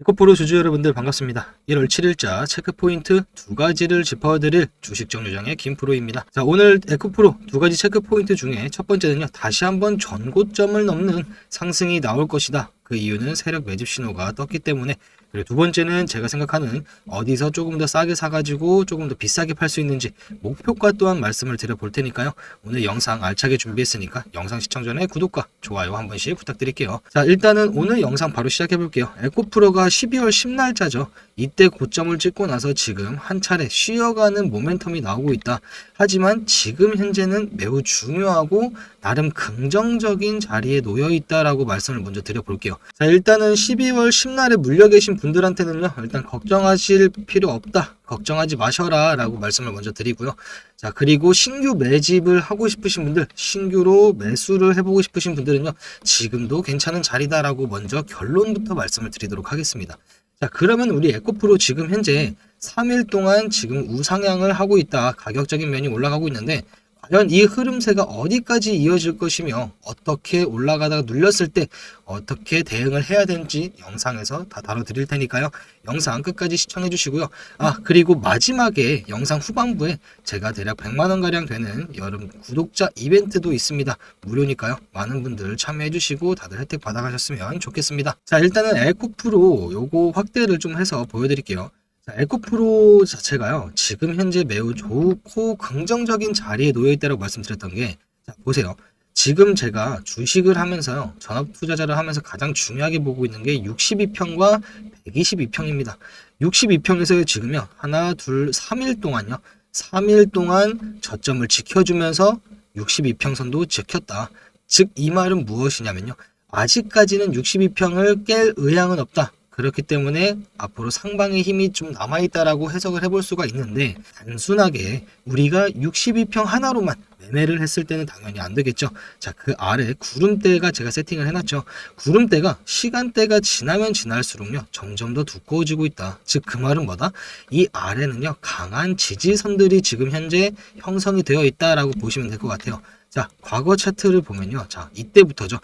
에코프로 주주 여러분들 반갑습니다. 1월 7일자 체크포인트 두 가지를 짚어드릴 주식 정류장의 김프로입니다. 자, 오늘 에코프로 두 가지 체크포인트 중에 첫 번째는요, 다시 한번 전고점을 넘는 상승이 나올 것이다. 그 이유는 세력 매집 신호가 떴기 때문에 그리고 두 번째는 제가 생각하는 어디서 조금 더 싸게 사가지고 조금 더 비싸게 팔 수 있는지 목표가 또한 말씀을 드려볼 테니까요. 오늘 영상 알차게 준비했으니까 영상 시청 전에 구독과 좋아요 한 번씩 부탁드릴게요. 자 일단은 오늘 영상 바로 시작해 볼게요. 에코프로가 12월 10날짜죠. 이때 고점을 찍고 나서 지금 한 차례 쉬어가는 모멘텀이 나오고 있다. 하지만 지금 현재는 매우 중요하고 나름 긍정적인 자리에 놓여 있다라고 말씀을 먼저 드려볼게요. 자 일단은 12월 10날에 물려 계신 분들한테는요 일단 걱정하실 필요 없다. 걱정하지 마셔라 라고 말씀을 먼저 드리고요. 자, 그리고 신규 매집을 하고 싶으신 분들, 신규로 매수를 해보고 싶으신 분들은요, 지금도 괜찮은 자리다라고 먼저 결론부터 말씀을 드리도록 하겠습니다. 자, 그러면 우리 에코프로 지금 현재 3일 동안 지금 우상향을 하고 있다. 가격적인 면이 올라가고 있는데, 과연 이 흐름세가 어디까지 이어질 것이며 어떻게 올라가다가 눌렸을 때 어떻게 대응을 해야 되는지 영상에서 다 다뤄드릴 테니까요. 영상 끝까지 시청해 주시고요. 아 그리고 마지막에 영상 후반부에 제가 대략 100만원 가량 되는 여름 구독자 이벤트도 있습니다. 무료니까요. 많은 분들 참여해 주시고 다들 혜택 받아가셨으면 좋겠습니다. 자 일단은 에코프로 요거 확대를 좀 해서 보여드릴게요. 자, 에코프로 자체가요, 지금 현재 매우 좋고 긍정적인 자리에 놓여 있다고 말씀드렸던 게, 자, 보세요. 지금 제가 주식을 하면서요, 전업 투자자를 하면서 가장 중요하게 보고 있는 게 62평과 122평입니다. 62평에서 지금요, 하나, 둘, 3일 동안요, 3일 동안 저점을 지켜주면서 62평선도 지켰다. 즉, 이 말은 무엇이냐면요, 아직까지는 62평을 깰 의향은 없다. 그렇기 때문에 앞으로 상방의 힘이 좀 남아있다라고 해석을 해볼 수가 있는데 단순하게 우리가 62평 하나로만 매매를 했을 때는 당연히 안 되겠죠. 자, 그 아래 구름대가 제가 세팅을 해놨죠. 구름대가 시간대가 지나면 지날수록요, 점점 더 두꺼워지고 있다. 즉, 그 말은 뭐다? 이 아래는요, 강한 지지선들이 지금 현재 형성이 되어 있다라고 보시면 될 것 같아요. 자, 과거 차트를 보면요. 자, 이때부터죠.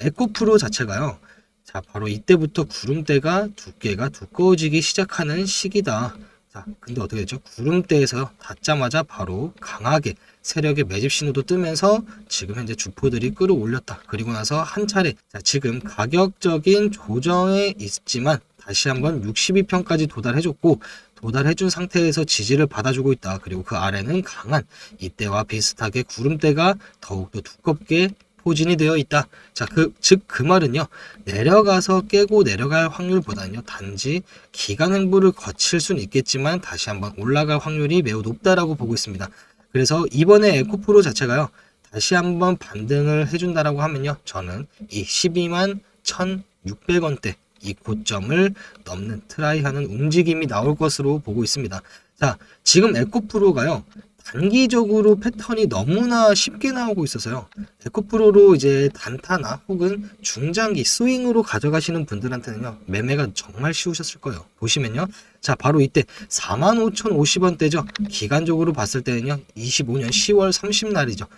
에코프로 자체가요. 자, 바로 이때부터 구름대가 두께가 두꺼워지기 시작하는 시기다. 자, 근데 어떻게 됐죠? 구름대에서 닿자마자 바로 강하게 세력의 매집 신호도 뜨면서 지금 현재 주포들이 끌어올렸다. 그리고 나서 한 차례, 자, 지금 가격적인 조정에 있지만 다시 한번 62평까지 도달해줬고, 도달해준 상태에서 지지를 받아주고 있다. 그리고 그 아래는 강한 이때와 비슷하게 구름대가 더욱더 두껍게 포진이 되어 있다. 자, 그, 즉, 그 말은요, 내려가서 깨고 내려갈 확률보다는요, 단지 기간 행보를 거칠 수는 있겠지만, 다시 한번 올라갈 확률이 매우 높다라고 보고 있습니다. 그래서 이번에 에코프로 자체가요, 다시 한번 반등을 해준다라고 하면요, 저는 이 12만 1,600원대 이 고점을 넘는 트라이하는 움직임이 나올 것으로 보고 있습니다. 자, 지금 에코프로가요, 단기적으로 패턴이 너무나 쉽게 나오고 있어서요. 에코프로로 이제 단타나 혹은 중장기 스윙으로 가져가시는 분들한테는요. 매매가 정말 쉬우셨을 거예요. 보시면요. 자, 바로 이때 45,050원대죠. 기간적으로 봤을 때는요. 25년 10월 30날이죠.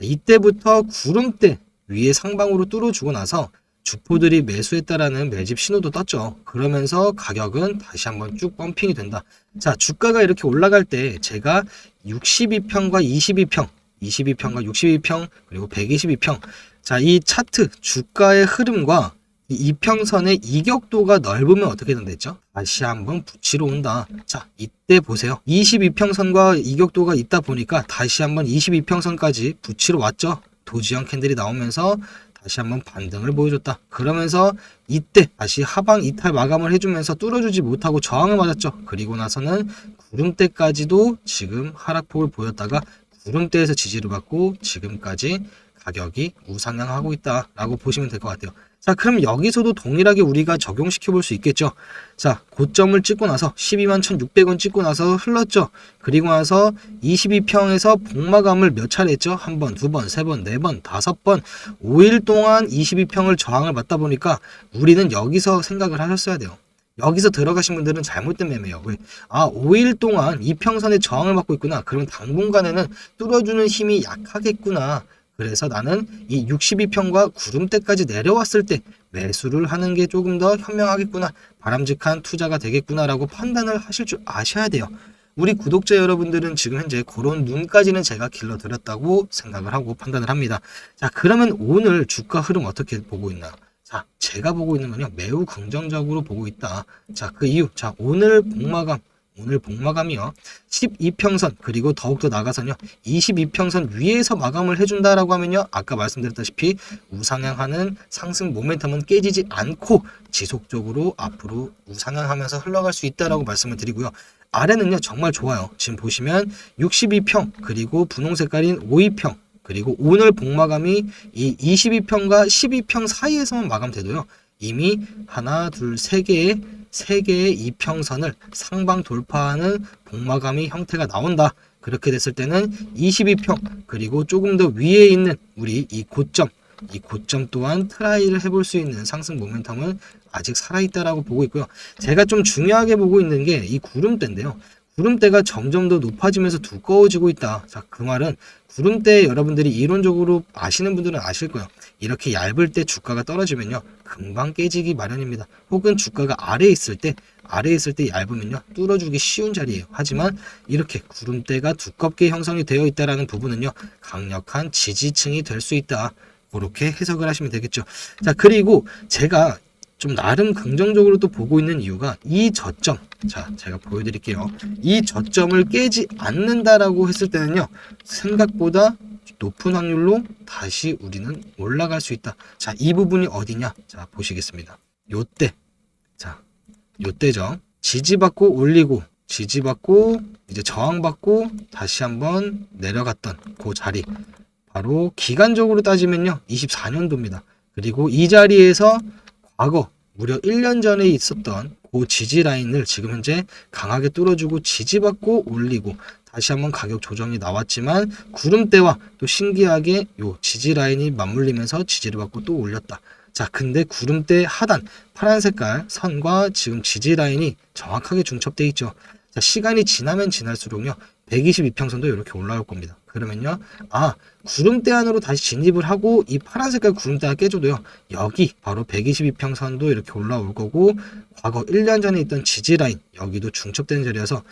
이때부터 구름대 위에 상방으로 뚫어주고 나서 주포들이 매수했다라는 매집 신호도 떴죠. 그러면서 가격은 다시 한번 쭉 펌핑이 된다. 자, 주가가 이렇게 올라갈 때 제가 62평과 22평, 22평과 62평, 그리고 122평. 자, 이 차트 주가의 흐름과 이 이평선의 이격도가 넓으면 어떻게 된댔죠? 다시 한번 붙이러 온다. 자, 이때 보세요. 22평선과 이격도가 있다 보니까 다시 한번 22평선까지 붙이러 왔죠. 도지형 캔들이 나오면서 다시 한번 반등을 보여줬다. 그러면서 이때 다시 하방 이탈 마감을 해주면서 뚫어주지 못하고 저항을 맞았죠. 그리고 나서는 구름대까지도 지금 하락폭을 보였다가 구름대에서 지지를 받고 지금까지 가격이 우상향하고 있다라고 보시면 될 것 같아요. 자, 그럼 여기서도 동일하게 우리가 적용시켜 볼 수 있겠죠. 자, 고점을 찍고 나서 12만 1,600원 찍고 나서 흘렀죠. 그리고 나서 22평에서 복마감을 몇 차례 했죠? 한 번, 두 번, 세 번, 네 번, 다섯 번, 5일 동안 22평을 저항을 받다 보니까 우리는 여기서 생각을 하셨어야 돼요. 여기서 들어가신 분들은 잘못된 매매예요. 왜? 아, 5일 동안 이평선에 저항을 받고 있구나. 그러면 당분간에는 뚫어주는 힘이 약하겠구나. 그래서 나는 이 62평과 구름대까지 내려왔을 때 매수를 하는 게 조금 더 현명하겠구나, 바람직한 투자가 되겠구나라고 판단을 하실 줄 아셔야 돼요. 우리 구독자 여러분들은 지금 현재 그런 눈까지는 제가 길러드렸다고 생각을 하고 판단을 합니다. 자, 그러면 오늘 주가 흐름 어떻게 보고 있나? 자, 제가 보고 있는 건요, 매우 긍정적으로 보고 있다. 자, 그 이유. 자, 오늘 복마감, 오늘 복마감이요. 12평선, 그리고 더욱더 나가서는요, 22평선 위에서 마감을 해준다라고 하면요, 아까 말씀드렸다시피 우상향하는 상승 모멘텀은 깨지지 않고 지속적으로 앞으로 우상향하면서 흘러갈 수 있다라고 말씀을 드리고요. 아래는요, 정말 좋아요. 지금 보시면 62평, 그리고 분홍 색깔인 52평, 그리고 오늘 복마감이 이 22평과 12평 사이에서만 마감돼도요. 이미 하나, 둘, 세 개의 세 개의 이평선을 상방 돌파하는 복마감이 형태가 나온다. 그렇게 됐을 때는 22평 그리고 조금 더 위에 있는 우리 이 고점 이 고점 또한 트라이를 해볼 수 있는 상승 모멘텀은 아직 살아있다라고 보고 있고요. 제가 좀 중요하게 보고 있는 게 이 구름대인데요. 구름대가 점점 더 높아지면서 두꺼워지고 있다. 자, 그 말은 구름대 여러분들이 이론적으로 아시는 분들은 아실 거예요. 이렇게 얇을 때 주가가 떨어지면요. 금방 깨지기 마련입니다. 혹은 주가가 아래에 있을 때 아래에 있을 때 얇으면요. 뚫어주기 쉬운 자리예요. 하지만 이렇게 구름대가 두껍게 형성이 되어 있다라는 부분은요. 강력한 지지층이 될 수 있다. 그렇게 해석을 하시면 되겠죠. 자, 그리고 제가 좀 나름 긍정적으로 또 보고 있는 이유가 이 저점. 자, 제가 보여드릴게요. 이 저점을 깨지 않는다라고 했을 때는요, 생각보다 높은 확률로 다시 우리는 올라갈 수 있다. 자, 이 부분이 어디냐? 자, 보시겠습니다. 요때. 자, 요때죠. 지지받고 올리고, 지지받고, 이제 저항받고, 다시 한번 내려갔던 그 자리. 바로 기간적으로 따지면요, 24년도입니다. 그리고 이 자리에서 과거 무려 1년 전에 있었던 그 지지 라인을 지금 현재 강하게 뚫어주고 지지받고 올리고 다시 한번 가격 조정이 나왔지만 구름대와 또 신기하게 요 지지 라인이 맞물리면서 지지를 받고 또 올렸다. 자, 근데 구름대 하단 파란 색깔 선과 지금 지지 라인이 정확하게 중첩돼 있죠. 자, 시간이 지나면 지날수록요. 122평선도 이렇게 올라올 겁니다. 그러면요. 아, 구름대 안으로 다시 진입을 하고 이 파란 색깔 구름대가 깨져도요. 여기 바로 122평 선도 이렇게 올라올 거고 과거 1년 전에 있던 지지 라인 여기도 중첩된 자리여서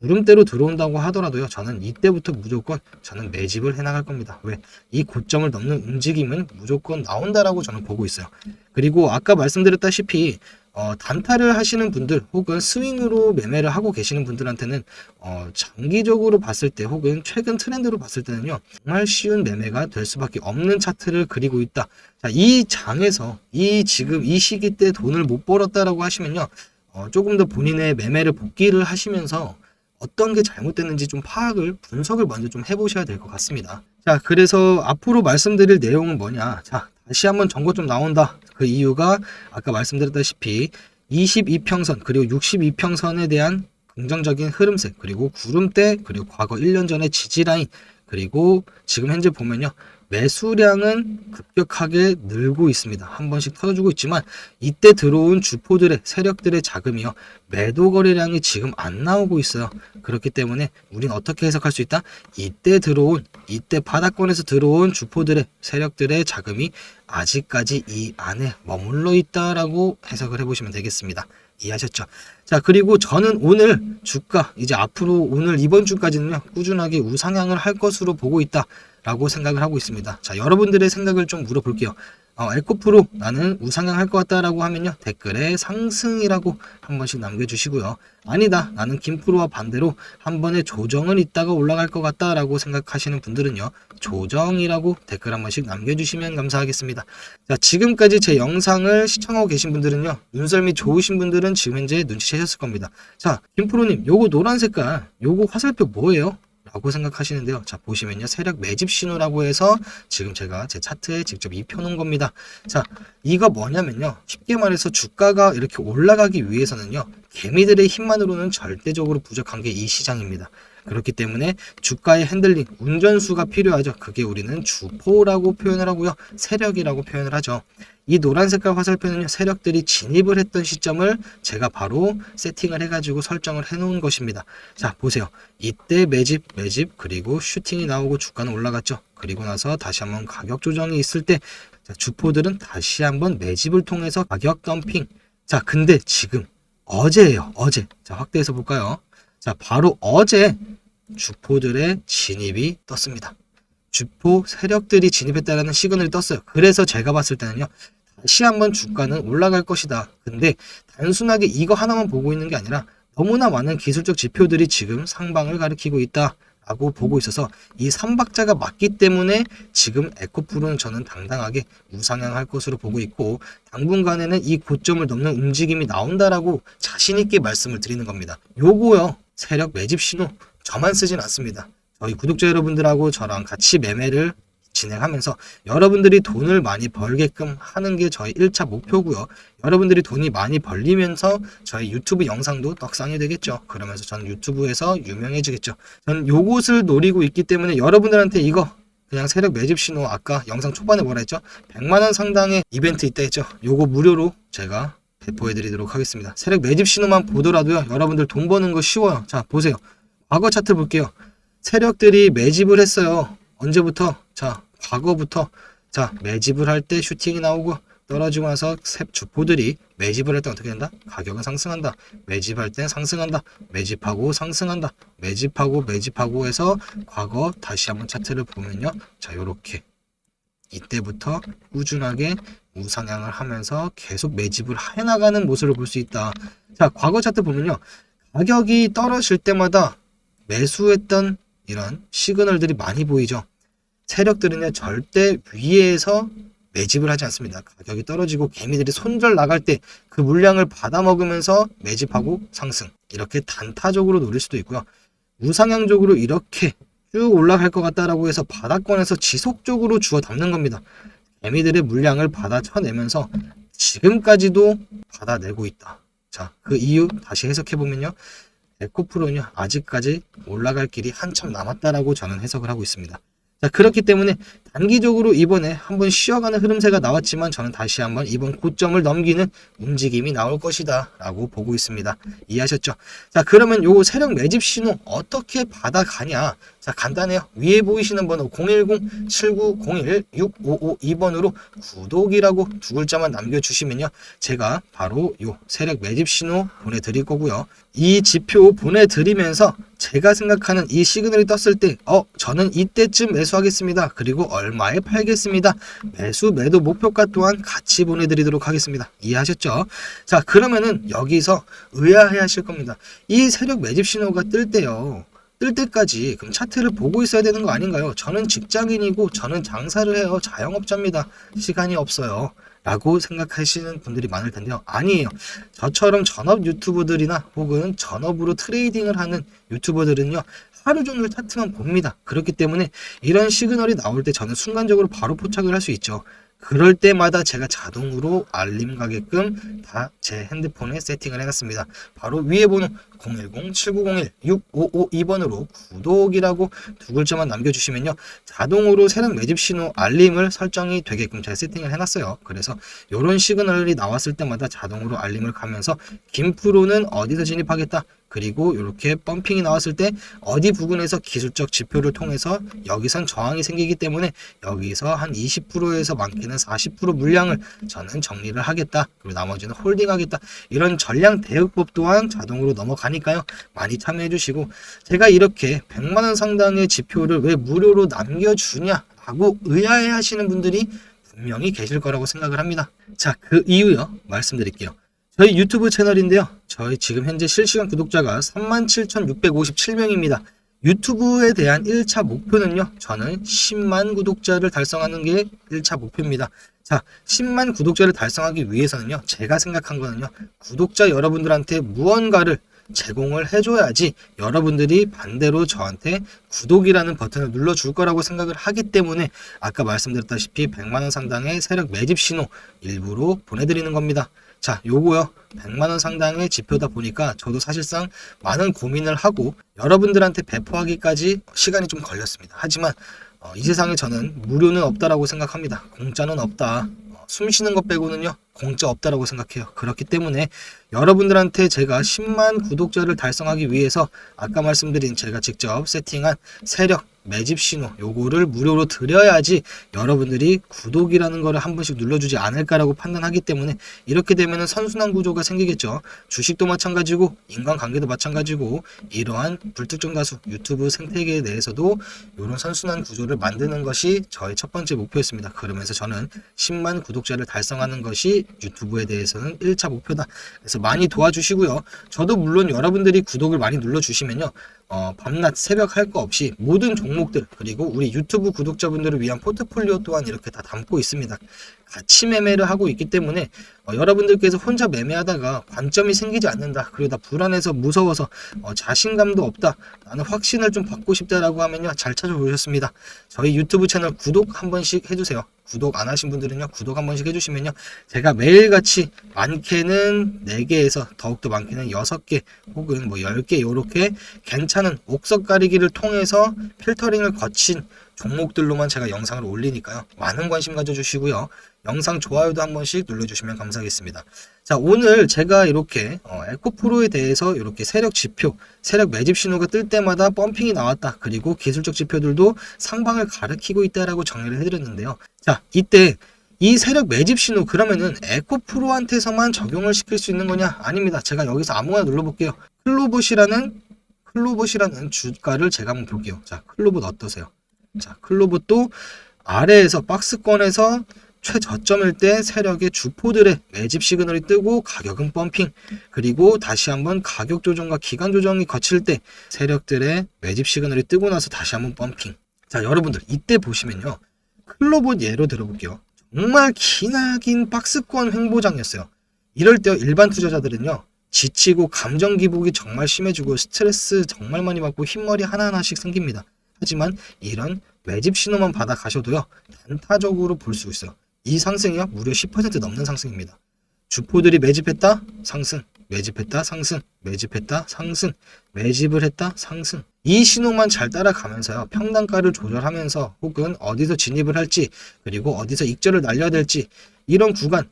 구름대로 들어온다고 하더라도요. 저는 이때부터 무조건 저는 매집을 해 나갈 겁니다. 왜? 이 고점을 넘는 움직임은 무조건 나온다라고 저는 보고 있어요. 그리고 아까 말씀드렸다시피 어, 단타를 하시는 분들 혹은 스윙으로 매매를 하고 계시는 분들한테는 어, 장기적으로 봤을 때 혹은 최근 트렌드로 봤을 때는요 정말 쉬운 매매가 될 수밖에 없는 차트를 그리고 있다. 자, 이 장에서 이 지금 이 시기 때 돈을 못 벌었다라고 하시면요 어, 조금 더 본인의 매매를 복귀를 하시면서 어떤 게 잘못됐는지 좀 파악을 분석을 먼저 좀 해보셔야 될 것 같습니다. 자, 그래서 앞으로 말씀드릴 내용은 뭐냐? 자, 다 시 한번 정보 좀 나온다. 그 이유가 아까 말씀드렸다시피 22평선 그리고 62평선에 대한 긍정적인 흐름색 그리고 구름대 그리고 과거 1년 전의 지지라인 그리고 지금 현재 보면요 매수량은 급격하게 늘고 있습니다. 한 번씩 터져주고 있지만 이때 들어온 주포들의 세력들의 자금이요 매도 거래량이 지금 안 나오고 있어요. 그렇기 때문에 우린 어떻게 해석할 수 있다? 이때 들어온 이때 바닥권에서 들어온 주포들의 세력들의 자금이 아직까지 이 안에 머물러 있다라고 해석을 해보시면 되겠습니다. 이해하셨죠? 자, 그리고 저는 오늘 주가, 이제 앞으로 오늘 이번 주까지는요, 꾸준하게 우상향을 할 것으로 보고 있다. 라고 생각을 하고 있습니다. 자, 여러분들의 생각을 좀 물어볼게요. 어, 에코프로 나는 우상향 할 것 같다라고 하면요. 댓글에 상승이라고 한 번씩 남겨주시고요. 아니다. 나는 김프로와 반대로 한 번의 조정은 있다가 올라갈 것 같다라고 생각하시는 분들은요. 조정이라고 댓글 한 번씩 남겨주시면 감사하겠습니다. 자, 지금까지 제 영상을 시청하고 계신 분들은요. 눈썰미 좋으신 분들은 지금 현재 눈치채셨을 겁니다. 자, 김프로님, 요거 노란 색깔, 요거 화살표 뭐예요? 라고 생각하시는데요. 자, 보시면요. 세력 매집 신호라고 해서 지금 제가 제 차트에 직접 입혀놓은 겁니다. 자, 이거 뭐냐면요. 쉽게 말해서 주가가 이렇게 올라가기 위해서는요. 개미들의 힘만으로는 절대적으로 부족한 게 이 시장입니다. 그렇기 때문에 주가의 핸들링, 운전수가 필요하죠. 그게 우리는 주포라고 표현을 하고요. 세력이라고 표현을 하죠. 이 노란 색깔 화살표는요, 세력들이 진입을 했던 시점을 제가 바로 세팅을 해가지고 설정을 해놓은 것입니다. 자, 보세요. 이때 매집, 매집, 그리고 슈팅이 나오고 주가는 올라갔죠. 그리고 나서 다시 한번 가격 조정이 있을 때, 자, 주포들은 다시 한번 매집을 통해서 가격 덤핑. 자, 근데 지금 어제예요. 어제. 자, 확대해서 볼까요? 자, 바로 어제 주포들의 진입이 떴습니다. 주포 세력들이 진입했다라는 시그널이 떴어요. 그래서 제가 봤을 때는요. 다시 한번 주가는 올라갈 것이다. 근데 단순하게 이거 하나만 보고 있는 게 아니라 너무나 많은 기술적 지표들이 지금 상방을 가리키고 있다. 라고 보고 있어서 이 삼박자가 맞기 때문에 지금 에코프로는 저는 당당하게 우상향할 것으로 보고 있고 당분간에는 이 고점을 넘는 움직임이 나온다라고 자신 있게 말씀을 드리는 겁니다. 요거요 세력 매집 신호 저만 쓰진 않습니다. 저희 구독자 여러분들하고 저랑 같이 매매를 진행하면서 여러분들이 돈을 많이 벌게끔 하는 게 저희 1차 목표고요. 여러분들이 돈이 많이 벌리면서 저희 유튜브 영상도 떡상이 되겠죠. 그러면서 저는 유튜브에서 유명해지겠죠. 저는 요것을 노리고 있기 때문에 여러분들한테 이거 그냥 세력 매집 신호 아까 영상 초반에 뭐라 했죠? 100만 원 상당의 이벤트 있다 했죠. 요거 무료로 제가 배포해 드리도록 하겠습니다. 세력 매집 신호만 보더라도요. 여러분들 돈 버는 거 쉬워요. 자, 보세요. 과거 차트 볼게요. 세력들이 매집을 했어요. 언제부터? 자, 과거부터 자, 매집을 할 때 슈팅이 나오고 떨어지고 나서 셉 주포들이 매집을 할 때 어떻게 된다? 가격은 상승한다. 매집할 땐 상승한다. 매집하고 상승한다. 매집하고 매집하고 해서 과거 다시 한번 차트를 보면요. 자, 요렇게 이때부터 꾸준하게 우상향을 하면서 계속 매집을 해나가는 모습을 볼 수 있다. 자, 과거 차트 보면요. 가격이 떨어질 때마다 매수했던 이런 시그널들이 많이 보이죠. 세력들은요, 절대 위에서 매집을 하지 않습니다. 가격이 떨어지고 개미들이 손절 나갈 때 그 물량을 받아 먹으면서 매집하고 상승. 이렇게 단타적으로 노릴 수도 있고요. 우상향적으로 이렇게 쭉 올라갈 것 같다라고 해서 바닥권에서 지속적으로 주워 담는 겁니다. 개미들의 물량을 받아 쳐내면서 지금까지도 받아내고 있다. 자, 그 이유 다시 해석해 보면요. 에코프로는요, 아직까지 올라갈 길이 한참 남았다라고 저는 해석을 하고 있습니다. 자, 그렇기 때문에 단기적으로 이번에 한번 쉬어가는 흐름세가 나왔지만 저는 다시 한번 이번 고점을 넘기는 움직임이 나올 것이다 라고 보고 있습니다. 이해하셨죠? 자, 그러면 요 세력 매집 신호 어떻게 받아가냐? 자, 간단해요. 위에 보이시는 번호 010-7901-6552번으로 구독이라고 두 글자만 남겨주시면요. 제가 바로 요 세력 매집 신호 보내드릴 거고요. 이 지표 보내드리면서 제가 생각하는 이 시그널이 떴을 때, 어, 저는 이때쯤 매수하겠습니다. 그리고 얼마에 팔겠습니다. 매수, 매도 목표가 또한 같이 보내드리도록 하겠습니다. 이해하셨죠? 자, 그러면은 여기서 의아해 하실 겁니다. 이 세력 매집 신호가 뜰 때요. 뜰 때까지 그럼 차트를 보고 있어야 되는 거 아닌가요? 저는 직장인이고 저는 장사를 해요. 자영업자입니다. 시간이 없어요. 라고 생각하시는 분들이 많을 텐데요. 아니에요. 저처럼 전업 유튜버들이나 혹은 전업으로 트레이딩을 하는 유튜버들은요. 하루 종일 차트만 봅니다. 그렇기 때문에 이런 시그널이 나올 때 저는 순간적으로 바로 포착을 할 수 있죠. 그럴 때마다 제가 자동으로 알림 가게끔 다 제 핸드폰에 세팅을 해놨습니다. 바로 위에 번호 010-7901-6552번으로 구독이라고 두 글자만 남겨주시면요. 자동으로 세력 매집 신호 알림을 설정이 되게끔 제가 세팅을 해놨어요. 그래서 이런 시그널이 나왔을 때마다 자동으로 알림을 가면서 김프로는 어디서 진입하겠다. 그리고 이렇게 펌핑이 나왔을 때 어디 부근에서 기술적 지표를 통해서 여기선 저항이 생기기 때문에 여기서 한 20%에서 많게는 40% 물량을 저는 정리를 하겠다. 그리고 나머지는 홀딩하겠다. 이런 전량 대응법 또한 자동으로 넘어가니까요. 많이 참여해 주시고 제가 이렇게 100만 원 상당의 지표를 왜 무료로 남겨주냐라고 의아해 하시는 분들이 분명히 계실 거라고 생각을 합니다. 자, 그 이유요. 말씀드릴게요. 저희 유튜브 채널인데요. 저희 지금 현재 실시간 구독자가 37,657명입니다. 유튜브에 대한 1차 목표는요. 저는 10만 구독자를 달성하는 게 1차 목표입니다. 자, 10만 구독자를 달성하기 위해서는요. 제가 생각한 거는요. 구독자 여러분들한테 무언가를 제공을 해줘야지 여러분들이 반대로 저한테 구독이라는 버튼을 눌러줄 거라고 생각을 하기 때문에 아까 말씀드렸다시피 100만원 상당의 세력 매집 신호 일부러 보내드리는 겁니다. 자, 요거요. 100만원 상당의 지표다 보니까 저도 사실상 많은 고민을 하고 여러분들한테 배포하기까지 시간이 좀 걸렸습니다. 하지만 어, 이 세상에 저는 무료는 없다라고 생각합니다. 공짜는 없다. 어, 숨 쉬는 것 빼고는요. 공짜 없다라고 생각해요. 그렇기 때문에 여러분들한테 제가 10만 구독자를 달성하기 위해서 아까 말씀드린 제가 직접 세팅한 세력 매집 신호 요거를 무료로 드려야지 여러분들이 구독이라는 거를 한 번씩 눌러주지 않을까라고 판단하기 때문에 이렇게 되면은 선순환 구조가 생기겠죠. 주식도 마찬가지고 인간관계도 마찬가지고 이러한 불특정 다수 유튜브 생태계 내에서도 이런 선순환 구조를 만드는 것이 저의 첫 번째 목표였습니다. 그러면서 저는 10만 구독자를 달성하는 것이 유튜브에 대해서는 1차 목표다. 그래서 많이 도와주시고요. 저도 물론 여러분들이 구독을 많이 눌러주시면요. 어, 밤낮 새벽 할 거 없이 모든 종목들 그리고 우리 유튜브 구독자분들을 위한 포트폴리오 또한 이렇게 다 담고 있습니다. 같이 매매를 하고 있기 때문에 어, 여러분들께서 혼자 매매하다가 관점이 생기지 않는다. 그리고 나 불안해서 무서워서 어, 자신감도 없다. 나는 확신을 좀 받고 싶다라고 하면요. 잘 찾아오셨습니다. 저희 유튜브 채널 구독 한 번씩 해주세요. 구독 안 하신 분들은요. 구독 한 번씩 해주시면요. 제가 매일같이 많게는 4개에서 더욱더 많게는 6개 혹은 뭐 10개 이렇게 괜찮은 옥석 가리기를 통해서 필터링을 거친 종목들로만 제가 영상을 올리니까요. 많은 관심 가져주시고요. 영상 좋아요도 한 번씩 눌러주시면 감사하겠습니다. 자, 오늘 제가 이렇게 어, 에코프로에 대해서 이렇게 세력 지표, 세력 매집 신호가 뜰 때마다 펌핑이 나왔다. 그리고 기술적 지표들도 상방을 가리키고 있다라고 정리를 해드렸는데요. 자, 이때 이 세력 매집 신호 그러면은 에코프로한테서만 적용을 시킬 수 있는 거냐? 아닙니다. 제가 여기서 아무거나 눌러볼게요. 클로봇이라는 클로봇이라는 주가를 제가 한번 볼게요. 자, 클로봇 어떠세요? 자, 클로봇도 아래에서 박스권에서 최저점일 때 세력의 주포들의 매집 시그널이 뜨고 가격은 펌핑. 그리고 다시 한번 가격 조정과 기간 조정이 거칠 때 세력들의 매집 시그널이 뜨고 나서 다시 한번 펌핑. 자 여러분들 이때 보시면요. 클로봇 예로 들어볼게요. 정말 기나긴 박스권 횡보장이었어요. 이럴 때 일반 투자자들은요 지치고 감정 기복이 정말 심해지고 스트레스 정말 많이 받고 흰머리 하나하나씩 생깁니다. 하지만 이런 매집 신호만 받아 가셔도요 단타적으로 볼 수 있어요. 이 상승이요 무려 10% 넘는 상승입니다. 주포들이 매집했다 상승, 매집했다 상승, 매집했다 상승, 매집을 했다 상승. 이 신호만 잘 따라가면서요 평단가를 조절하면서 혹은 어디서 진입을 할지 그리고 어디서 익절을 날려야 될지 이런 구간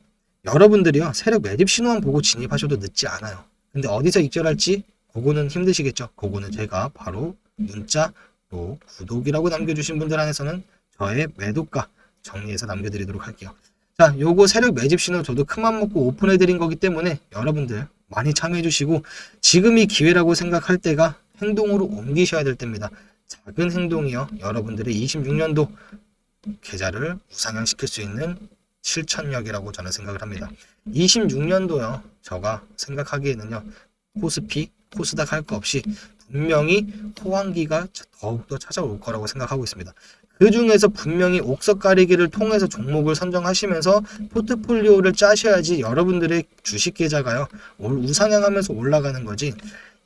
여러분들이요 세력 매집 신호만 보고 진입하셔도 늦지 않아요. 근데 어디서 익절할지 그거는 힘드시겠죠. 그거는 제가 바로 문자 또 구독이라고 남겨주신 분들 안에서는 저의 매도가 정리해서 남겨드리도록 할게요. 자, 요거 세력 매집 신호 저도 큰맘 먹고 오픈해드린 거기 때문에 여러분들 많이 참여해주시고 지금이 기회라고 생각할 때가 행동으로 옮기셔야 될 때입니다. 작은 행동이요. 여러분들의 26년도 계좌를 우상향시킬 수 있는 실천력이라고 저는 생각을 합니다. 26년도요. 제가 생각하기에는요. 코스피, 코스닥 할 거 없이 분명히 호황기가 더욱더 찾아올 거라고 생각하고 있습니다. 그 중에서 분명히 옥석 가리기를 통해서 종목을 선정하시면서 포트폴리오를 짜셔야지 여러분들의 주식 계좌가요 우상향하면서 올라가는 거지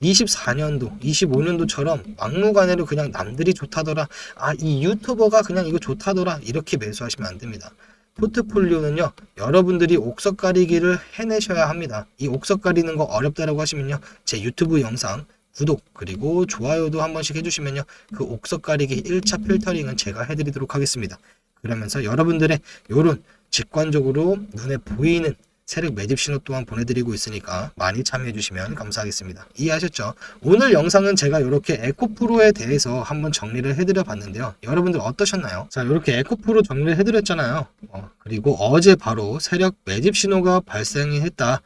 24년도, 25년도처럼 막무가내로 그냥 남들이 좋다더라. 아, 이 유튜버가 그냥 이거 좋다더라. 이렇게 매수하시면 안 됩니다. 포트폴리오는요, 여러분들이 옥석 가리기를 해내셔야 합니다. 이 옥석 가리는 거 어렵다라고 하시면요, 제 유튜브 영상 구독 그리고 좋아요도 한 번씩 해주시면요 그 옥석 가리기 1차 필터링은 제가 해드리도록 하겠습니다 그러면서 여러분들의 요런 직관적으로 눈에 보이는 세력 매집 신호 또한 보내드리고 있으니까 많이 참여해 주시면 감사하겠습니다 이해하셨죠? 오늘 영상은 제가 이렇게 에코프로에 대해서 한번 정리를 해드려 봤는데요 여러분들 어떠셨나요? 자 이렇게 에코프로 정리를 해드렸잖아요 어, 그리고 어제 바로 세력 매집 신호가 발생이 했다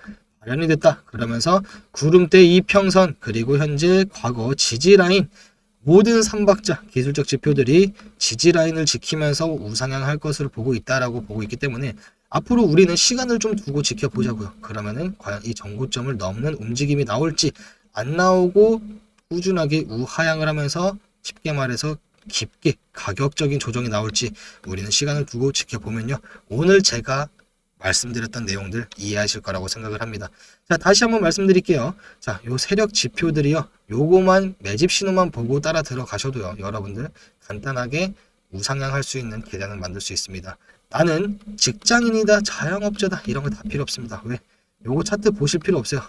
마련이 됐다. 그러면서 구름대 이평선 그리고 현재 과거 지지 라인 모든 삼박자 기술적 지표들이 지지 라인을 지키면서 우상향할 것으로 보고 있다라고 보고 있기 때문에 앞으로 우리는 시간을 좀 두고 지켜보자고요. 그러면은 과연 이 정고점을 넘는 움직임이 나올지 안 나오고 꾸준하게 우하향을 하면서 쉽게 말해서 깊게 가격적인 조정이 나올지 우리는 시간을 두고 지켜보면요. 오늘 제가 말씀드렸던 내용들 이해하실 거라고 생각을 합니다. 자, 다시 한번 말씀드릴게요. 자, 요 세력 지표들이요. 요거만 매집 신호만 보고 따라 들어가셔도요. 여러분들 간단하게 우상향 할 수 있는 계단을 만들 수 있습니다. 나는 직장인이다, 자영업자다 이런 거 다 필요 없습니다. 왜? 요거 차트 보실 필요 없어요.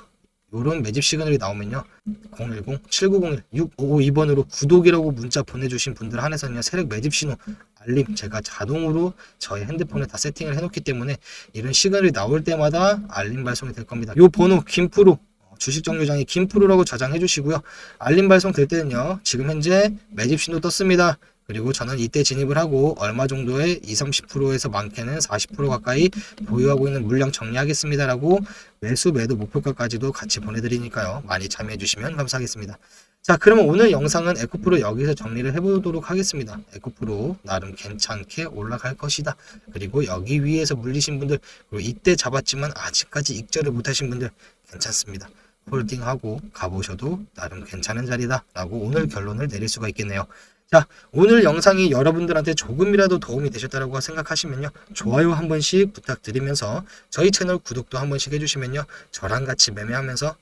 요런 매집 시그널이 나오면요. 010-7901-6552번으로 구독이라고 문자 보내주신 분들 한해서는요. 세력 매집 신호 알림 제가 자동으로 저희 핸드폰에 다 세팅을 해놓기 때문에 이런 시그널이 나올 때마다 알림 발송이 될 겁니다. 요 번호 김프로 주식 정류장에 김프로라고 저장해 주시고요. 알림 발송 될 때는요. 지금 현재 매집 신호 떴습니다. 그리고 저는 이때 진입을 하고 얼마 정도의 20, 30%에서 많게는 40% 가까이 보유하고 있는 물량 정리하겠습니다라고 매수 매도 목표가까지도 같이 보내드리니까요. 많이 참여해 주시면 감사하겠습니다. 자, 그러면 오늘 영상은 에코프로 여기서 정리를 해보도록 하겠습니다. 에코프로 나름 괜찮게 올라갈 것이다. 그리고 여기 위에서 물리신 분들, 그리고 이때 잡았지만 아직까지 익절을 못하신 분들 괜찮습니다. 홀딩하고 가보셔도 나름 괜찮은 자리다. 라고 오늘 결론을 내릴 수가 있겠네요. 자, 오늘 영상이 여러분들한테 조금이라도 도움이 되셨다고 생각하시면요. 좋아요 한 번씩 부탁드리면서 저희 채널 구독도 한 번씩 해주시면요. 저랑 같이 매매하면서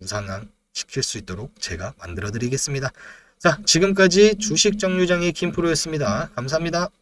우상향 시킬 수 있도록 제가 만들어 드리겠습니다. 자, 지금까지 주식 정류장의 김프로였습니다. 감사합니다.